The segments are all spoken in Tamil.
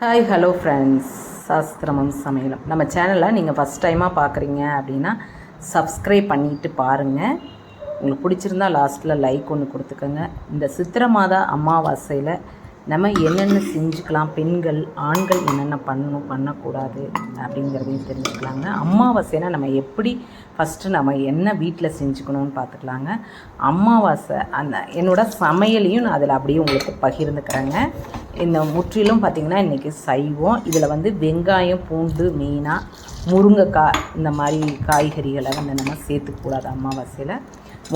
ஹாய் ஹலோ ஃப்ரெண்ட்ஸ் சாஸ்திரமம் சமையலம். நம்ம சேனலை நீங்கள் ஃபஸ்ட் டைமாக பார்க்குறீங்க அப்படின்னா சப்ஸ்கிரைப் பண்ணிட்டு பாருங்கள் உங்களுக்கு பிடிச்சிருந்தா லாஸ்ட்டில் லைக் ஒன்று கொடுத்துக்கோங்க. இந்த சித்திரை மாத அமாவாசையில் நம்ம என்னென்ன செஞ்சுக்கலாம் பெண்கள் ஆண்கள் என்னென்ன பண்ணணும் பண்ணக்கூடாது அப்படிங்கிறதையும் தெரிஞ்சுக்கலாங்க. அமாவாசைனா நம்ம எப்படி ஃபஸ்ட்டு நம்ம என்ன வீட்டில் செஞ்சுக்கணும்னு பார்த்துக்கலாங்க அமாவாசை அந்த என்னோடய சமையலையும் நான் அதில் அப்படியே உங்களுக்கு பகிர்ந்துக்கிறேங்க. இந்த முற்றிலும் பார்த்திங்கன்னா இன்றைக்கி சைவம். இதில் வந்து வெங்காயம் பூண்டு மெயினாக முருங்கைக்காய் இந்த மாதிரி காய்கறிகளை வந்து நம்ம சேர்த்துக்கூடாது அமாவாசையில்.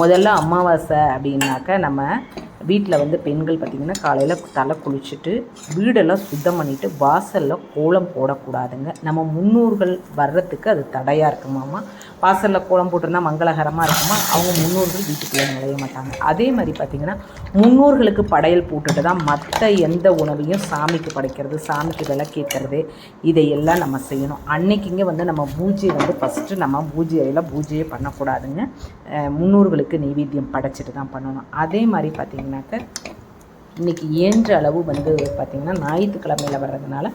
முதல்ல அமாவாசை அப்படின்னாக்க நம்ம வீட்டில் வந்து பெண்கள் பார்த்திங்கன்னா காலையில் தலை குளிச்சுட்டு வீடெல்லாம் சுத்தம் பண்ணிவிட்டு வாசலில் கோலம் போடக்கூடாதுங்க. நம்ம முன்னோர்கள் வர்றதுக்கு அது தடையாக இருக்குமாமா வாசலில் கோலம் போட்டிருந்தால் மங்களகரமாக இருக்குமா? அவங்க முன்னோர்கள் வீட்டுக்குள்ளே நுழைய மாட்டாங்க. அதே மாதிரி பார்த்திங்கன்னா முன்னோர்களுக்கு படையல் போட்டுட்டு தான் மற்ற எந்த உணவையும் சாமிக்கு படைக்கிறது சாமிக்கு விளக்கேற்றுறது இதையெல்லாம் நம்ம செய்யணும். அன்னைக்குங்க வந்து நம்ம பூஜையை வந்து ஃபஸ்ட்டு நம்ம பூஜை பூஜையே பண்ணக்கூடாதுங்க. முன்னோர்களுக்கு நைவேத்தியம் படைச்சிட்டு தான் பண்ணணும். அதே மாதிரி பார்த்திங்கனாக்க இன்றைக்கி இயன்ற அளவு வந்து பார்த்திங்கன்னா ஞாயிற்றுக்கிழமையில் வர்றதுனால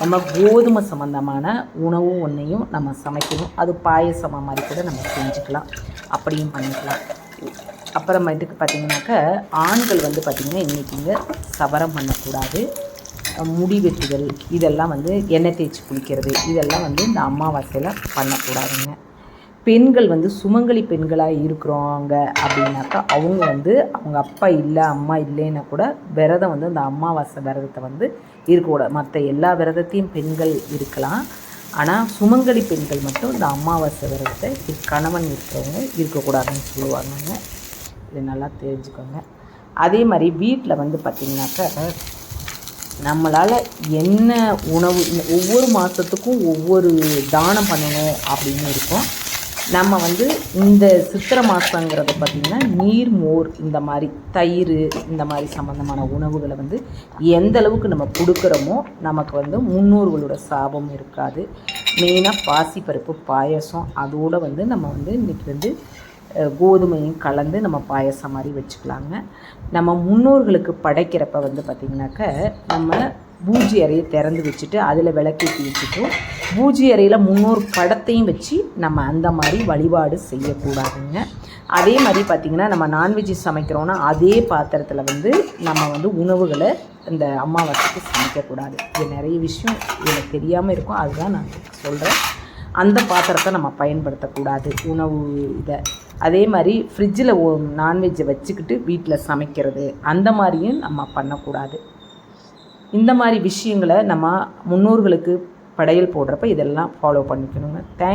நம்ம கோதுமை சம்மந்தமான உணவும் ஒன்றையும் நம்ம சமைக்கணும். அது பாயசமாக மாதிரி கூட நம்ம செஞ்சுக்கலாம். அப்படியும் பண்ணிக்கலாம். அப்புறமேட்டுக்கு பார்த்திங்கனாக்கா ஆண்கள் வந்து பார்த்திங்கன்னா இன்றைக்கிங்க சவரம் பண்ணக்கூடாது. முடி வெட்டுதல் இதெல்லாம் வந்து எண்ணெய் தேய்ச்சி குளிக்கிறது இதெல்லாம் வந்து இந்த அமாவாசையில் பண்ணக்கூடாதுங்க. பெண்கள் வந்து சுமங்கலி பெண்களாக இருக்கிறாங்க அப்படின்னாக்கா அவங்க வந்து அவங்க அப்பா இல்லை அம்மா இல்லைன்னா கூட விரதம் வந்து அந்த அம்மாவாசை விரதத்தை வந்து இருக்கக்கூடாது. மற்ற எல்லா விரதத்தையும் பெண்கள் இருக்கலாம். ஆனால் சுமங்கலி பெண்கள் மட்டும் இந்த அமாவாசை விரதத்தை கணவன் இருக்கிறவங்க இருக்கக்கூடாதுன்னு சொல்லுவாங்கங்க. இது நல்லா தெரிஞ்சுக்கோங்க. அதே மாதிரி வீட்டில் வந்து பார்த்திங்கனாக்கா நம்மளால் என்ன உணவு ஒவ்வொரு மாதத்துக்கும் ஒவ்வொரு தானம் பண்ணணும் அப்படின்னு இருக்கும். நம்ம வந்து இந்த சித்திரை மாதங்கிறத பார்த்திங்கன்னா நீர் மோர் இந்த மாதிரி தயிர் இந்த மாதிரி சம்மந்தமான உணவுகளை வந்து எந்த அளவுக்கு நம்ம கொடுக்குறோமோ நமக்கு வந்து முன்னோர்களோட சாபம் இருக்காது. மெயினாக பாசிப்பருப்பு பாயசம் அதோடு வந்து நம்ம வந்து இன்றைக்கி வந்து கோதுமையும் கலந்து நம்ம பாயசம் மாதிரி வச்சுக்கலாங்க. நம்ம முன்னோர்களுக்கு படைக்கிறப்ப வந்து பார்த்திங்கனாக்க நம்ம பூஜை அறையை திறந்து வச்சுட்டு அதில் விளக்கேற்றி வச்சுட்டோம். பூஜை அறையில் முன்னூறு படத்தையும் வச்சு நம்ம அந்த மாதிரி வழிபாடு செய்யக்கூடாதுங்க. அதே மாதிரி பார்த்திங்கன்னா நம்ம நான்வெஜ் சமைக்கிறோன்னா அதே பாத்திரத்தில் வந்து நம்ம வந்து உணவுகளை இந்த அம்மாவாசைக்கு சமைக்கக்கூடாது. இது நிறைய விஷயம் எனக்கு தெரியாமல் இருக்கும். அதுதான் நான் சொல்கிறேன் அந்த பாத்திரத்தை நம்ம பயன்படுத்தக்கூடாது. உணவு இதை. அதே மாதிரி ஃப்ரிட்ஜில் நான்வெஜ்ஜை வச்சுக்கிட்டு வீட்டில் சமைக்கிறது அந்த மாதிரியும் நம்ம பண்ணக்கூடாது. இந்த மாதிரி விஷயங்களை நம்ம முன்னோர்களுக்கு படையல் போடுறப்ப இதெல்லாம் ஃபாலோ பண்ணிக்கணுங்க. தேங்க்